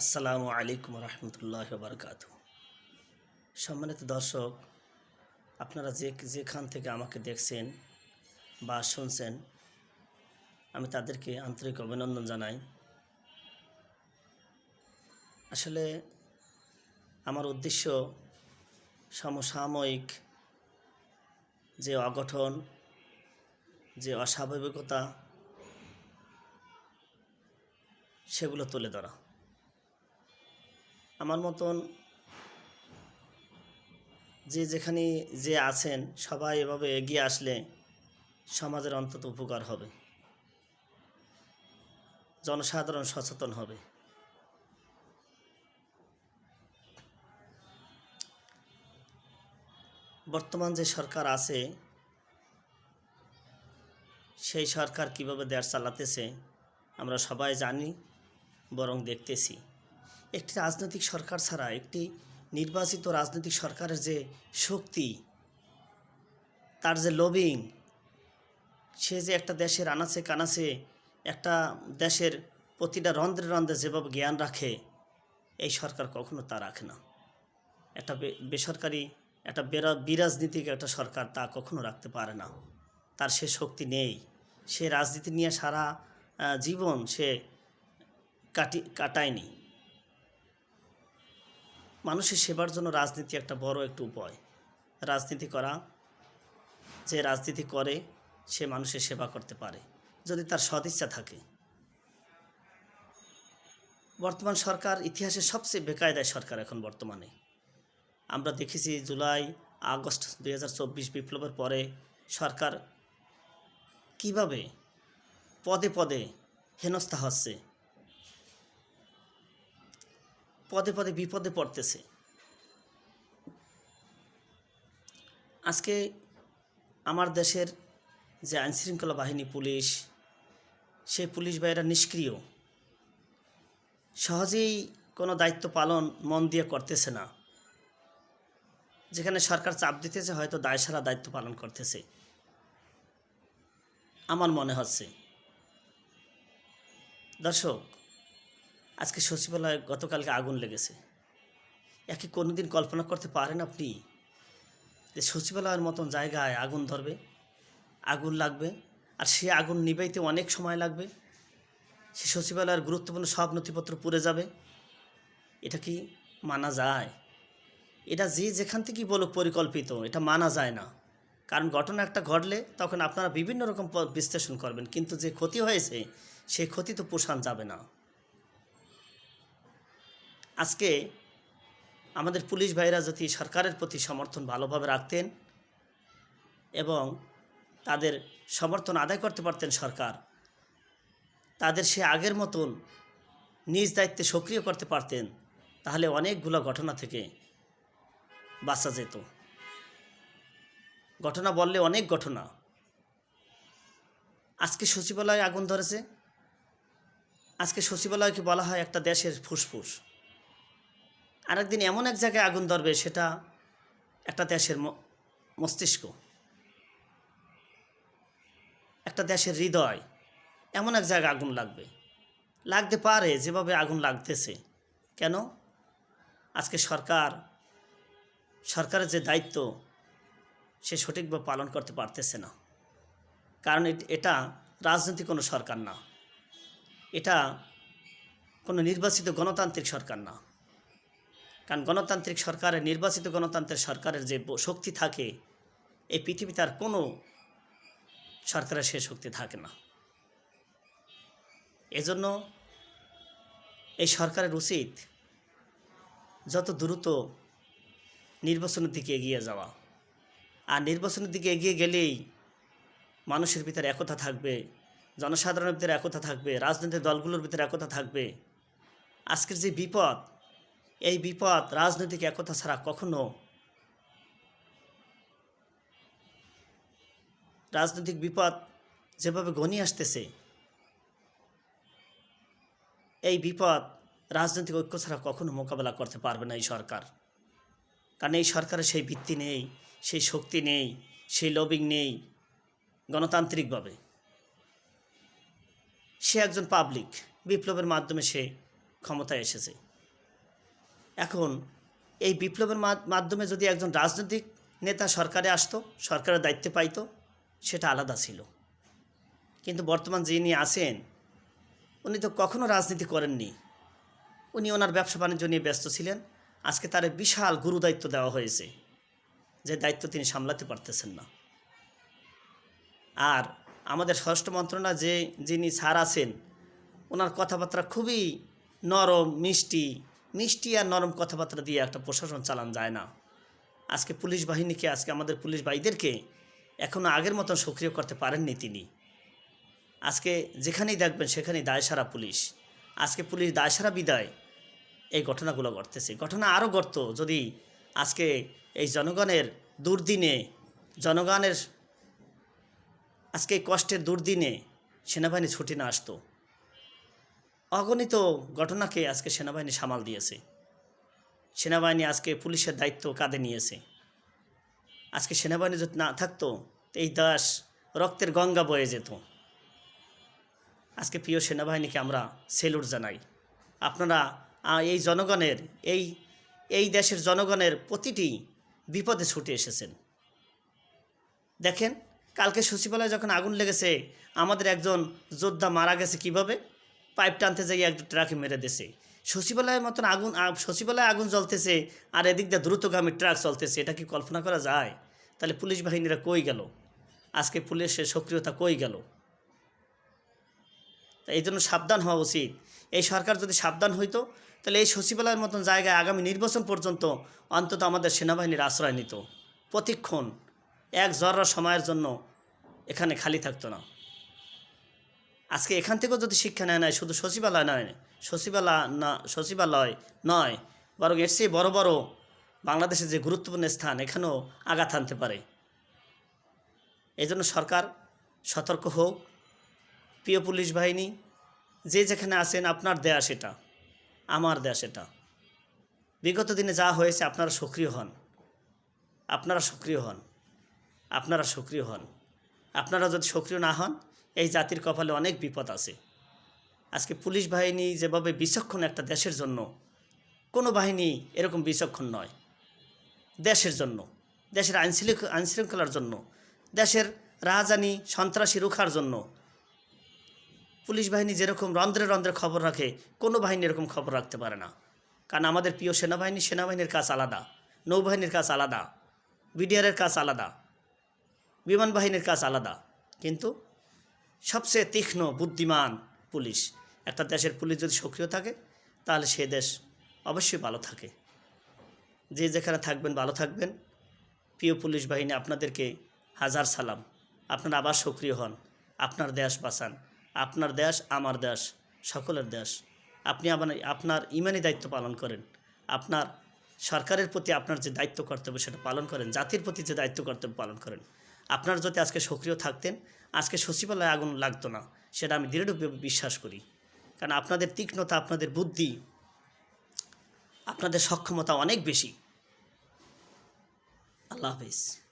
আসসালামু আলাইকুম রহমতুল্লাহ বারকাত সম্মানিত দর্শক, আপনারা যে যেখান থেকে আমাকে দেখছেন বা শুনছেন, আমি তাদেরকে আন্তরিক অভিনন্দন জানাই। আসলে আমার উদ্দেশ্য সমসাময়িক যে অগঠন যে অস্বাভাবিকতা, সেগুলো তুলে ধরা। আমার মতন যে যেখানে যে আছেন, সবাই এভাবে এগিয়ে আসলে সমাজের অন্তত উপকার হবে। জনসাধারণ সচেতন হবে। বর্তমান যে সরকার আছে, সেই সরকার কীভাবে দেশ চালাতেছে, আমরা সবাই জানি, বরং দেখতেছি। একটি রাজনৈতিক সরকার ছাড়া একটি নির্বাচিত রাজনৈতিক সরকারের যে শক্তি, তার যে লবিং সে যে একটা দেশের আনাচে কানাচে একটা দেশের প্রতিটা রন্ধ্রে রন্ধ্রে যেভাবে জ্ঞান রাখে, এই সরকার কখনো তা রাখে না। একটা বেসরকারি, একটা বেরা, বিরাজনীতিক একটা সরকার তা কখনো রাখতে পারে না। তার সে শক্তি নেই। সে রাজনীতি নিয়ে সারা জীবন সে কাটি, কাটায়নি। মানুষের সেবার জন্য রাজনীতি একটা বড় একটা উপায়। রাজনীতি করা, যে রাজনীতি করে, সে মানুষের সেবা করতে পারে, যদি তার সদিচ্ছা থাকে। বর্তমান সরকার ইতিহাসের সবচেয়ে বেকায়দায় সরকার এখন বর্তমানে। আমরা দেখেছি জুলাই, আগস্ট দু হাজার চব্বিশ বিপ্লবের পরে সরকার কীভাবে পদে পদে হেনস্থা হচ্ছে পদে পদে বিপদে পড়তেছে। আজকে আমার দেশের যে আইনশৃঙ্খলা বাহিনী পুলিশ, সেই পুলিশ ভাইয়েরা নিষ্ক্রিয়। সহজেই কোনো দায়িত্ব পালন মন দিয়ে করতেছে না। যেখানে সরকার চাপ দিতেছে, হয়তো দায়সারা দায়িত্ব পালন করতেছে। আমার মনে হচ্ছে। দর্শক আজকে সচিবালয়ে গতকালকে আগুন লেগেছে। একে কোনোদিন কল্পনা করতে পারেন আপনি যে সচিবালয়ের মতন জায়গায় আগুন ধরবে, আগুন লাগবে, আর সে আগুন নিবাইতে অনেক সময় লাগবে, সে সচিবালয়ের গুরুত্বপূর্ণ সব নথিপত্র পুড়ে যাবে, এটা কি মানা যায়? এটা যে যেখান থেকেই বলুক পরিকল্পিত, এটা মানা যায় না। কারণ ঘটনা একটা ঘটলে তখন আপনারা বিভিন্ন রকম বিশ্লেষণ করবেন, কিন্তু যে ক্ষতি হয়েছে সেই ক্ষতি তো পোষান যাবে না। আজকে আমাদের পুলিশ ভাইরা যদি সরকারের প্রতি সমর্থন ভালোভাবে রাখতেন এবং তাদের সমর্থন আদায় করতে পারতেন সরকার, তাদের সে আগের মতন নিজ দায়িত্বে সক্রিয় করতে পারতেন, তাহলে অনেকগুলো ঘটনা থেকে বাঁচা যেত। ঘটনা বললে অনেক ঘটনা। আজকে সচিবালয়ে আগুন ধরেছে। আজকে সচিবালয়কে বলা হয় একটা দেশের ফুসফুস। আরেকদিন এমন এক জায়গায় আগুন ধরবে, সেটা একটা দেশের মস্তিষ্ক। একটা দেশের হৃদয়, এমন এক জায়গায় আগুন লাগবে। লাগতে পারে যেভাবে আগুন লাগতেছে। কেন? আজকে সরকার, সরকারের যে দায়িত্ব, সে সঠিকভাবে পালন করতে পারতেছে না। কারণ এটা রাজনৈতিক কোনো সরকার না। এটা কোনো নির্বাচিত গণতান্ত্রিক সরকার না। কারণ গণতান্ত্রিক সরকারের, নির্বাচিত গণতান্ত্রিক সরকারের যে শক্তি থাকে, এই পৃথিবীতে আর কোনো সরকারের সে শক্তি থাকে না। এজন্য এই সরকারের উচিত যত দ্রুত নির্বাচনের দিকে এগিয়ে যাওয়া। আর নির্বাচনের দিকে এগিয়ে গেলেই মানুষের ভিতরে একতা থাকবে, জনসাধারণের ভিতরে একতা থাকবে, রাজনৈতিক দলগুলোর ভিতরে একতা থাকবে। আজকের যে বিপদ এই বিপদ রাজনৈতিক একতা ছাড়া কখনো রাজনৈতিক বিপদ যেভাবে ঘনিয়ে আসতেছে, এই বিপদ রাজনৈতিক ঐক্য ছাড়া কখনো মোকাবেলা করতে পারবে না এই সরকার। কারণ এই সরকারের সেই ভিত্তি নেই, সেই শক্তি নেই, সেই লবিং নেই গণতান্ত্রিকভাবে। সে একজন পাবলিক বিপ্লবের মাধ্যমে সে ক্ষমতায় এসেছে। এখন এই বিপ্লবের মাধ্যমে যদি একজন রাজনৈতিক নেতা সরকারে আসতো, সরকারের দায়িত্বে পাইতো, সেটা আলাদা ছিল। কিন্তু বর্তমান যিনি আছেন, উনি তো কখনো রাজনীতি করেননি। উনি ওনার ব্যবসা বাণিজ্য নিয়ে ব্যস্ত ছিলেন। আজকে তার বিশাল গুরু দায়িত্ব দেওয়া হয়েছে, যে দায়িত্ব তিনি সামলাতে পারতেছেন না। আর আমাদের ষষ্ঠ মন্ত্রণালয় যে যিনি স্যার আছেন, ওনার কথাবার্তা খুবই নরম, মিষ্টি মিষ্টি আর নরম কথাবার্তা দিয়ে একটা প্রশাসন চালান যায় না। আজকে পুলিশ বাহিনীকে, আজকে আমাদের পুলিশ ভাইদেরকে এখনও আগের মতন সক্রিয় করতে পারেননি তিনি। আজকে যেখানেই দেখবেন সেখানেই দায়সারা পুলিশ। আজকে পুলিশ দায়সারা বিদায় এই ঘটনাগুলো ঘটতেছে। ঘটনা আরও ঘটত যদি আজকে এই জনগণের দুর্দিনে, জনগণের আজকে কষ্টের দুর্দিনে সেনাবাহিনী ছুটি না আসতো। অগণিত ঘটনাকে আজকে সেনাবাহিনী সামাল দিয়েছে। সেনাবাহিনী আজকে পুলিশের দায়িত্ব কাঁধে নিয়েছে। আজকে সেনাবাহিনী যদি না থাকতো, এই দাস রক্তের গঙ্গা বয়ে যেত। আজকে প্রিয় সেনাবাহিনীকে আমরা সেলুট জানাই। আপনারা এই জনগণের, এই এই দেশের জনগণের প্রতিটি বিপদে ছুটে এসেছেন। দেখেন, কালকে সচিবালয়ে যখন আগুন লেগেছে, আমাদের একজন যোদ্ধা মারা গেছে কীভাবে? পাইপ টানতে যাই এক ট্রাকে মেরে দিয়েছে সচিবালয়ের মতন আগুন সচিবালয়ে আগুন জ্বলতেছে আর এদিক দিয়ে দ্রুতগামী ট্রাক চলতেছে এটা কি কল্পনা করা যায়? তাহলে পুলিশ বাহিনীরা কই গেল? আজকে পুলিশের সক্রিয়তা কই গেল? এই জন্য সাবধান হওয়া উচিত। এই সরকার যদি সাবধান হইতো, তাহলে এই সচিবালয়ের মতন জায়গায় আগামী নির্বাচন পর্যন্ত অন্তত আমাদের সেনাবাহিনীর আশ্রয় নিত। প্রতিক্ষণ এক জররা সময়ের জন্য এখানে খালি থাকতো না। আজকে এখান থেকেও যদি শিক্ষা নেয় নয় শুধু সচিবালয় নয়, সচিবালয় না, সচিবালয় নয়, বরং এর চেয়ে বড় বড় বাংলাদেশের যে গুরুত্বপূর্ণ স্থান, এখানেও আঘাত আনতে পারে। এই জন্য সরকার সতর্ক হোক। প্রিয় পুলিশ বাহিনী, যে যেখানে আছেন, আপনার দেয়া সেটা, আমার দেয়া সেটা। বিগত দিনে যা হয়েছে, আপনারা সক্রিয় হন। আপনারা সক্রিয় হন। আপনারা সক্রিয় হন। আপনারা যদি সক্রিয় না হন এই জাতির কপালে অনেক বিপদ আছে। আজকে পুলিশ বাহিনী যেভাবে বিচক্ষণ একটা দেশের জন্য, কোনো বাহিনী এরকম বিচক্ষণ নয়। দেশের জন্য, দেশের আইনশৃঙ্খলা আইনশৃঙ্খলার জন্য, দেশের রাজধানী সন্ত্রাসী রুখার জন্য। পুলিশ বাহিনী যেরকম রন্ধ্রে রন্ধ্রে খবর রাখে, কোনো বাহিনী এরকম খবর রাখতে পারে না। কারণ আমাদের প্রিয় সেনাবাহিনী, সেনাবাহিনীর কাজ আলাদা, নৌবাহিনীর কাজ আলাদা, বিডিআরের কাজ আলাদা, বিমান বাহিনীর কাজ আলাদা। কিন্তু সবচেয়ে তীক্ষ্ণ, বুদ্ধিমান পুলিশ। একটা দেশের পুলিশ যদি সক্রিয় থাকে, তাহলে সে দেশ অবশ্যই ভালো থাকে। যে যেখানে থাকবেন, ভালো থাকবেন। প্রিয় পুলিশ বাহিনী, আপনাদেরকে হাজার সালাম। আপনারা আবার সক্রিয় হন। আপনার দেশ বাঁচান। আপনার দেশ আমার দেশ, সকলের দেশ। আপনি আবার আপনার ইমানি দায়িত্ব পালন করেন। আপনার সরকারের প্রতি আপনার যে দায়িত্ব কর্তব্য, সেটা পালন করেন। জাতির প্রতি যে দায়িত্ব কর্তব্য পালন করেন। আপনার যদি আজকে সক্রিয় থাকতেন, আজকে সচিবালয়ে আগুন লাগতো না, সেটা আমি দৃঢ়ভাবে বিশ্বাস করি। কারণ আপনাদের তীক্ষ্ণতা, আপনাদের বুদ্ধি, আপনাদের সক্ষমতা অনেক বেশি। আল্লাহ হাফিজ।